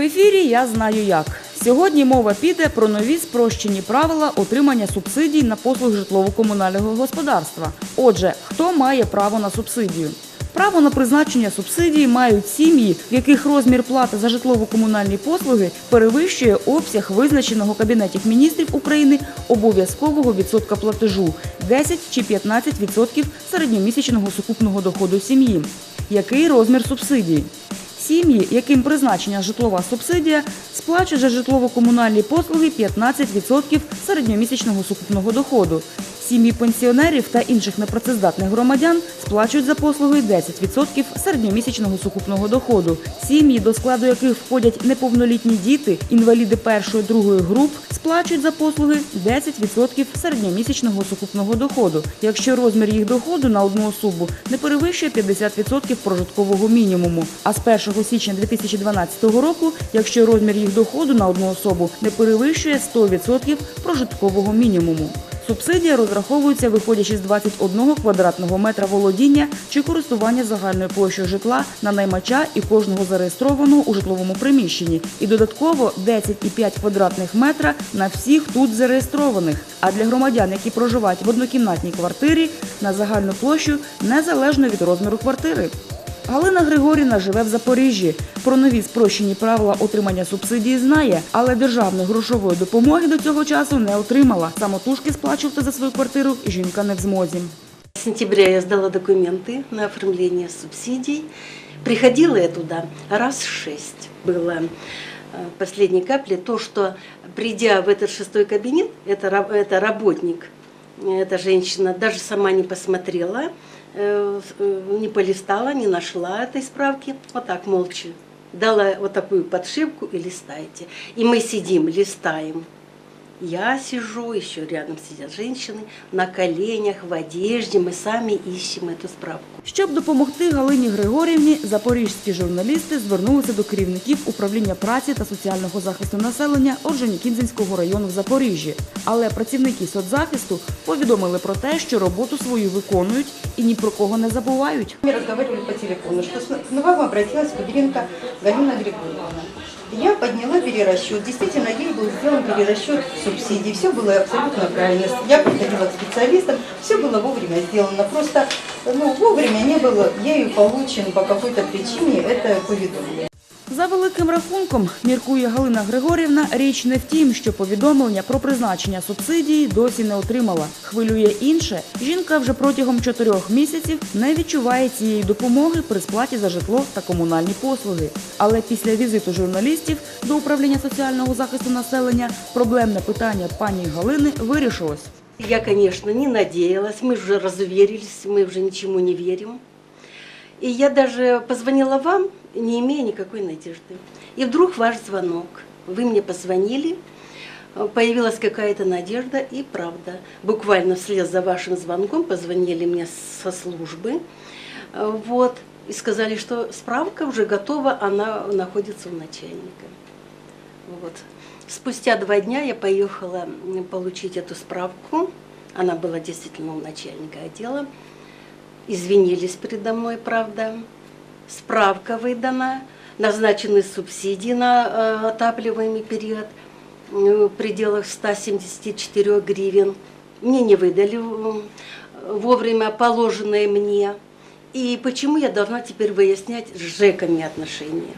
ефірі я знаю як. Сьогодні мова піде про нові спрощені правила отримання субсидій на послуги житлово-комунального господарства. Отже, хто має право на субсидію? Право на призначення субсидії мають сім'ї, в яких розмір плати за житлово-комунальні послуги перевищує обсяг визначеного Кабінетів міністрів України обов'язкового відсотка платежу 10 чи 15% відсотків середньомісячного сукупного доходу сім'ї. Який розмір субсидії? Сім'ї, яким призначена житлова субсидія, сплачують за житлово-комунальні послуги 15% середньомісячного сукупного доходу. Сім'ї пенсіонерів та інших непрацездатних громадян сплачують за послуги 10% середньомісячного сукупного доходу. Сім'ї, до складу яких входять неповнолітні діти, інваліди першої другої груп, сплачують за послуги 10% середньомісячного сукупного доходу, якщо розмір їх доходу на одну особу не перевищує 50% прожиткового мінімуму. А з 1 січня 2012 року, якщо розмір їх доходу на одну особу не перевищує 100% прожиткового мінімуму. Субсидія розраховується виходячи з 21 квадратного метра володіння чи користування загальною площею житла на наймача і кожного зареєстрованого у житловому приміщенні, і додатково 10,5 квадратних метра на всіх тут зареєстрованих. А для громадян, які проживають в однокімнатній квартирі, на загальну площу незалежно від розміру квартири. Галина Григорівна живе в Запоріжжі. Про нові спрощені правила отримання субсидії знає, але державної грошової допомоги до цього часу не отримала. Самотужки сплачувати за свою квартиру жінка не в змозі. С сентября я сдала документы на оформление субсидий. Приходила я туда раз шесть. Было э, последней капли то, что придя в этот шестой кабинет, это, ра- это работник, э, эта женщина даже сама не посмотрела, э, с- э, не полистала, не нашла этой справки, вот так молча. Дала вот такую подшивку и листайте. И мы сидим, листаем. Я сижу, еще рядом сидят женщины, на коленях, в одежде. Мы сами ищем эту справку. Щоб допомогти Галині Григорівні, запорізькі журналісти звернулися до керівників управління праці та соціального захисту населення Орджонікідзинського району в Запоріжжі. Але працівники соцзахисту повідомили про те, що роботу свою виконують і ні про кого не забувають. Мы разговаривали по телефону, что с к вам обратилась Кудренко Галина Григорьевна. Я подняла перерасчет. Действительно, ей был сделан перерасчет субсидий. Все было абсолютно правильно. Я приходила к специалистам, все было вовремя сделано. Просто ну, вовремя не было ею получен по какой-то причине это поведомление. За великим рахунком, міркує Галина Григорівна, річ не в тім, що повідомлення про призначення субсидії досі не отримала. Хвилює інше. Жінка вже протягом чотирьох місяців не відчуває цієї допомоги при сплаті за житло та комунальні послуги. Але після візиту журналістів до управління соціального захисту населення проблемне питання пані Галини вирішилось. Я, конечно, не надеялась, мы уже разуверились, мы уже ничему не верим. И я даже позвонила вам, не имея никакой надежды. И вдруг ваш звонок. Вы мне позвонили, появилась какая-то надежда и правда. Буквально вслед за вашим звонком позвонили мне со службы. Вот, и сказали, что справка уже готова, она находится у начальника. Вот. Спустя два дня я поехала получить эту справку. Она была действительно у начальника отдела. Извинились передо мной, правда. Справка выдана. Назначены субсидии на э, отапливаемый период э, в пределах 174 гривен. Мне не выдали м, вовремя положенное мне. И почему я должна теперь выяснять с ЖЭКами отношения?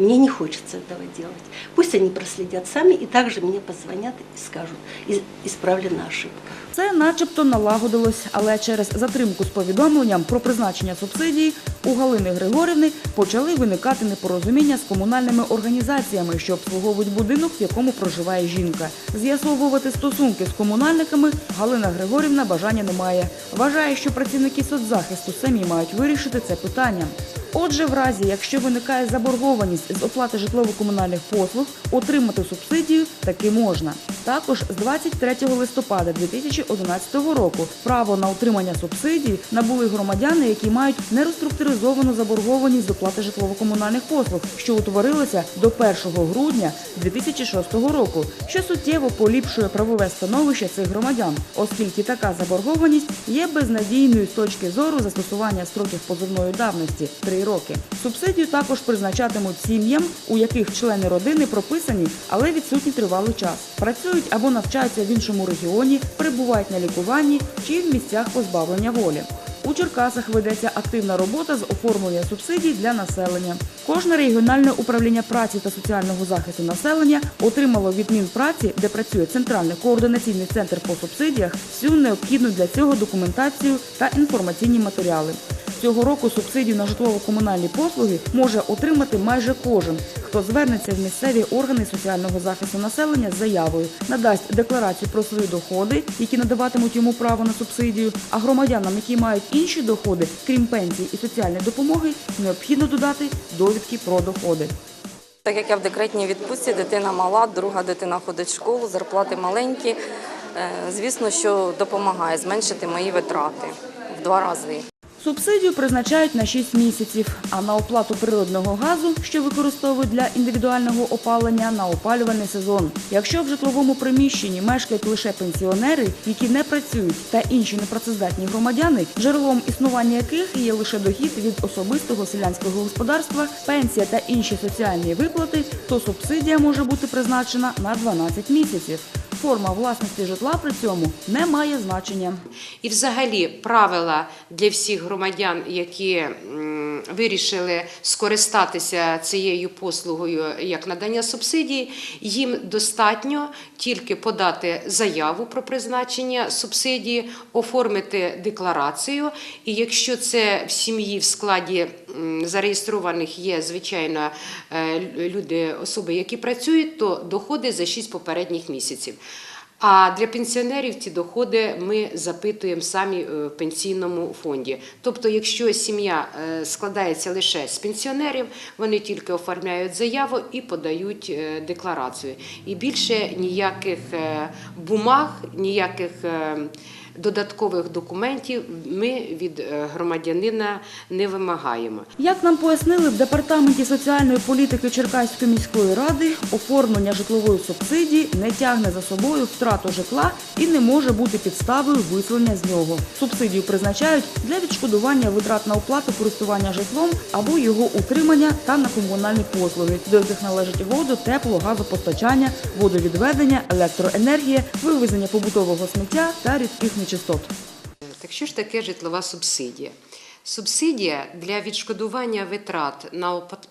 Мне не хочется этого делать. Пусть они проследят сами и также мне позвонят и скажут, «Из- исправлена ошибка. Це начебто налагодилось, але через затримку з повідомленням про призначення субсидії у Галини Григорівни почали виникати непорозуміння з комунальними організаціями, що обслуговують будинок, в якому проживає жінка. З'ясовувати стосунки з комунальниками Галина Григорівна бажання не має. Вважає, що працівники соцзахисту самі мають вирішити це питання. Отже, в разі, якщо виникає заборгованість з оплати житлово-комунальних послуг, отримати субсидію таки можна. Також з 23 листопада 2011 року право на отримання субсидій набули громадяни, які мають нереструктуризовану заборгованість з оплати житлово-комунальних послуг, що утворилися до 1 грудня 2006 року, що суттєво поліпшує правове становище цих громадян, оскільки така заборгованість є безнадійною з точки зору застосування строків позовної давності 3 роки. Субсидію також призначатимуть сім'ям, у яких члени родини прописані, але відсутні тривалий час. Працюють або навчаються в іншому регіоні, перебувають на лікуванні чи в місцях позбавлення волі. У Черкасах ведеться активна робота з оформлення субсидій для населення. Кожне регіональне управління праці та соціального захисту населення отримало від Мінпраці, де працює центральний координаційний центр по субсидіях, всю необхідну для цього документацію та інформаційні матеріали. Цього року субсидію на житлово-комунальні послуги може отримати майже кожен, хто звернеться в місцеві органи соціального захисту населення з заявою, надасть декларацію про свої доходи, які надаватимуть йому право на субсидію. А громадянам, які мають інші доходи, крім пенсії і соціальної допомоги, необхідно додати довідки про доходи. Так як я в декретній відпустці, дитина мала, друга дитина ходить в школу, зарплати маленькі. Е, Звісно, що допомагає зменшити мої витрати в два рази. Субсидію призначають на 6 місяців, а на оплату природного газу, що використовують для індивідуального опалення, на опалювальний сезон. Якщо в житловому приміщенні мешкають лише пенсіонери, які не працюють, та інші непрацездатні громадяни, джерелом існування яких є лише дохід від особистого селянського господарства, пенсія та інші соціальні виплати, то субсидія може бути призначена на 12 місяців. Форма власності житла при цьому не має значення. І, взагалі, правила для всіх громадян, які вирішили скористатися цією послугою як надання субсидій, їм достатньо тільки подати заяву про призначення субсидії, оформити декларацію. І якщо це в сім'ї в складі зареєстрованих є, звичайно, е, люди, особи, які працюють, то доходи за 6 попередніх місяців. А для пенсіонерів ці доходи ми запитуємо самі е, в пенсійному фонді. Тобто, якщо сім'я е, складається лише з пенсіонерів, вони тільки оформляють заяву і подають е, декларацію. І більше ніяких бумаг, ніяких додаткових документів ми від е, громадянина не вимагаємо. Як нам пояснили в департаменті соціальної політики Черкаської міської ради, оформлення житлової субсидії не тягне за собою втрату житла і не може бути підставою виселення з нього. Субсидію призначають для відшкодування витрат на оплату користування житлом або його утримання та на комунальні послуги, до яких належать воду, тепло, газопостачання, водовідведення, електроенергія, вивезення побутового сміття та рідких нечистот. Так що ж таке житлова субсидія? Субсидія для відшкодування витрат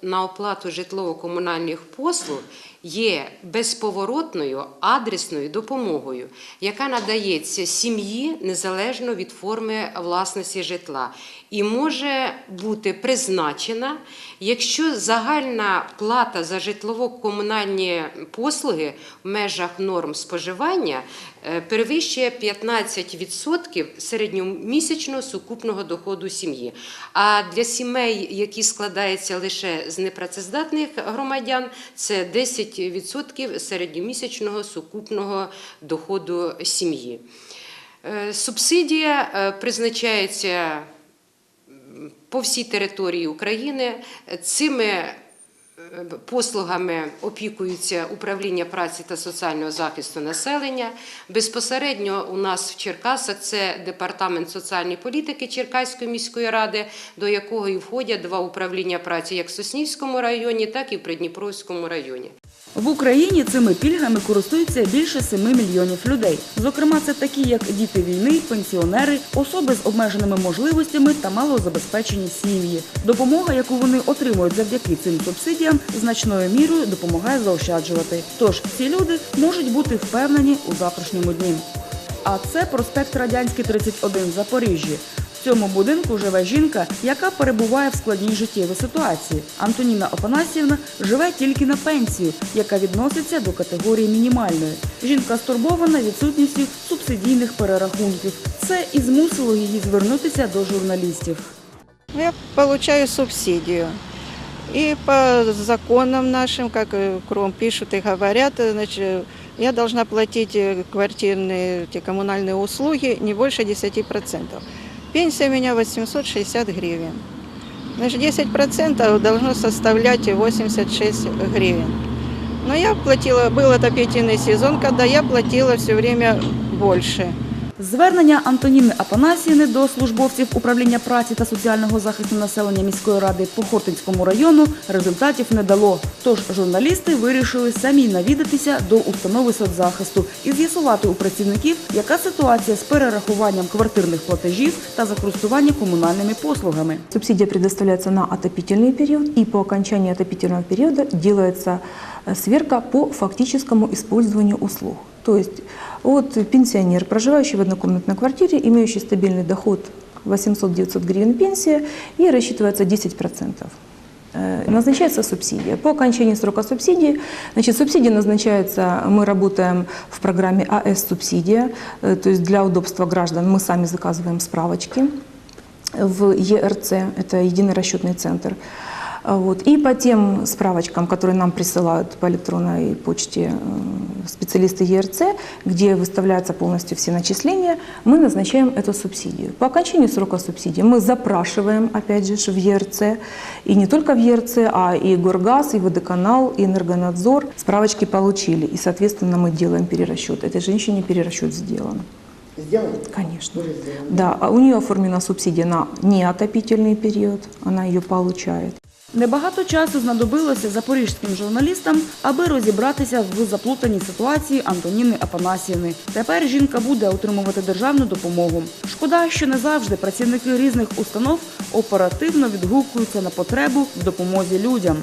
на оплату житлово-комунальних послуг є безповоротною адресною допомогою, яка надається сім'ї незалежно від форми власності житла, і може бути призначена, якщо загальна плата за житлово-комунальні послуги в межах норм споживання е, перевищує 15% середньомісячного сукупного доходу сім'ї. А для сімей, які складаються лише з непрацездатних громадян, це 10% середньомісячного сукупного доходу сім'ї. Е, Субсидія е, призначається по всій території України. Цими е, послугами опікується управління праці та соціального захисту населення. Безпосередньо у нас в Черкасах це департамент соціальної політики Черкаської міської ради, до якого і входять два управління праці як в Соснівському районі, так і в Придніпровському районі. В Україні цими пільгами користуються більше 7 мільйонів людей. Зокрема, це такі, як діти війни, пенсіонери, особи з обмеженими можливостями та малозабезпечені сім'ї. Допомога, яку вони отримують завдяки цим субсидіям, значною мірою допомагає заощаджувати. Тож ці люди можуть бути впевнені у завтрашньому дні. А це проспект Радянський 31 в Запоріжжі. В цьому будинку живе жінка, яка перебуває в складній життєвій ситуації. Антоніна Опанасівна живе тільки на пенсію, яка відноситься до категорії мінімальної. Жінка стурбована відсутністю субсидійних перерахунків. Це і змусило її звернутися до журналістів. Я получаю субсидию. И по законам нашим, как э, кром пишут и говорят, э, значит, я должна платить э, квартирные эти коммунальные услуги не больше 10%. Пенсия у меня 860 гривен. Значит, 10% должно составлять 86 гривен. Но я платила, был отопительный сезон, когда я платила все время больше. Звернення Антоніни Апанасіїни до службовців управління праці та соціального захисту населення міської ради по Хортинському району результатів не дало. Тож журналісти вирішили самі навідатися до установи соцзахисту і з'ясувати у працівників, яка ситуація з перерахуванням квартирних платежів та за користування комунальними послугами. Субсидия предоставляется на отопительный период, и по окончании отопительного периода делается э, сверка по фактическому использованию услуг. То есть вот пенсионер, проживающий в однокомнатной квартире, имеющий стабильный доход 800-900 гривен пенсия, и рассчитывается 10%. Э, Назначается субсидия. По окончании срока субсидии, значит, субсидия назначается, мы работаем в программе АС-субсидия, э, то есть для удобства граждан мы сами заказываем справочки в ЕРЦ, это единый расчетный центр. А Вот. И по тем справочкам, которые нам присылают по электронной почте э, специалисты ЕРЦ, где выставляются полностью все начисления, мы назначаем эту субсидию. По окончанию срока субсидии мы запрашиваем, опять же, в ЕРЦ, и не только в ЕРЦ, а и Горгаз, и Водоканал, и Энергонадзор. Справочки получили, и, соответственно, мы делаем перерасчет. Этой женщине перерасчет сделан. Сделано? Конечно. Да, а у нее оформлена субсидия на неотопительный период, она ее получает. Небагато часу знадобилося запорізьким журналістам, аби розібратися в заплутаній ситуації Антоніни Апанасіївни. Тепер жінка буде отримувати державну допомогу. Шкода, що не завжди працівники різних установ оперативно відгукуються на потребу в допомозі людям.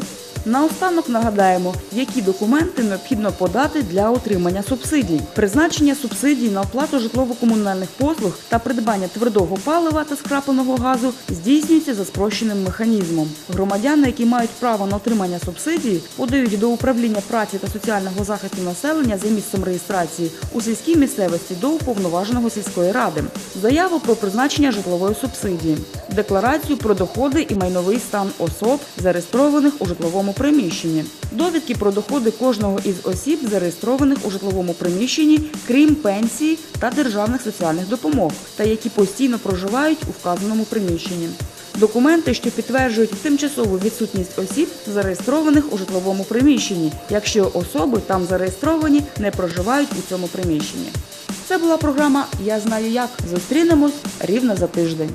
Наостанок нагадаємо, які документи необхідно подати для отримання субсидій. Призначення субсидій на оплату житлово-комунальних послуг та придбання твердого палива та скрапленого газу здійснюється за спрощеним механізмом. Громадяни, які мають право на отримання субсидії, подають до управління праці та соціального захисту населення за місцем реєстрації у сільській місцевості до уповноваженого сільської ради, заяву про призначення житлової субсидії, декларацію про доходи і майновий стан особ, зареєстрованих у житловому приміщенні, довідки про доходи кожного із осіб, зареєстрованих у житловому приміщенні, крім пенсії та державних соціальних допомог, та які постійно проживають у вказаному приміщенні. Документи, що підтверджують тимчасову відсутність осіб, зареєстрованих у житловому приміщенні, якщо особи там зареєстровані не проживають у цьому приміщенні. Це була програма Я знаю як. Зустрінемось рівно за тиждень.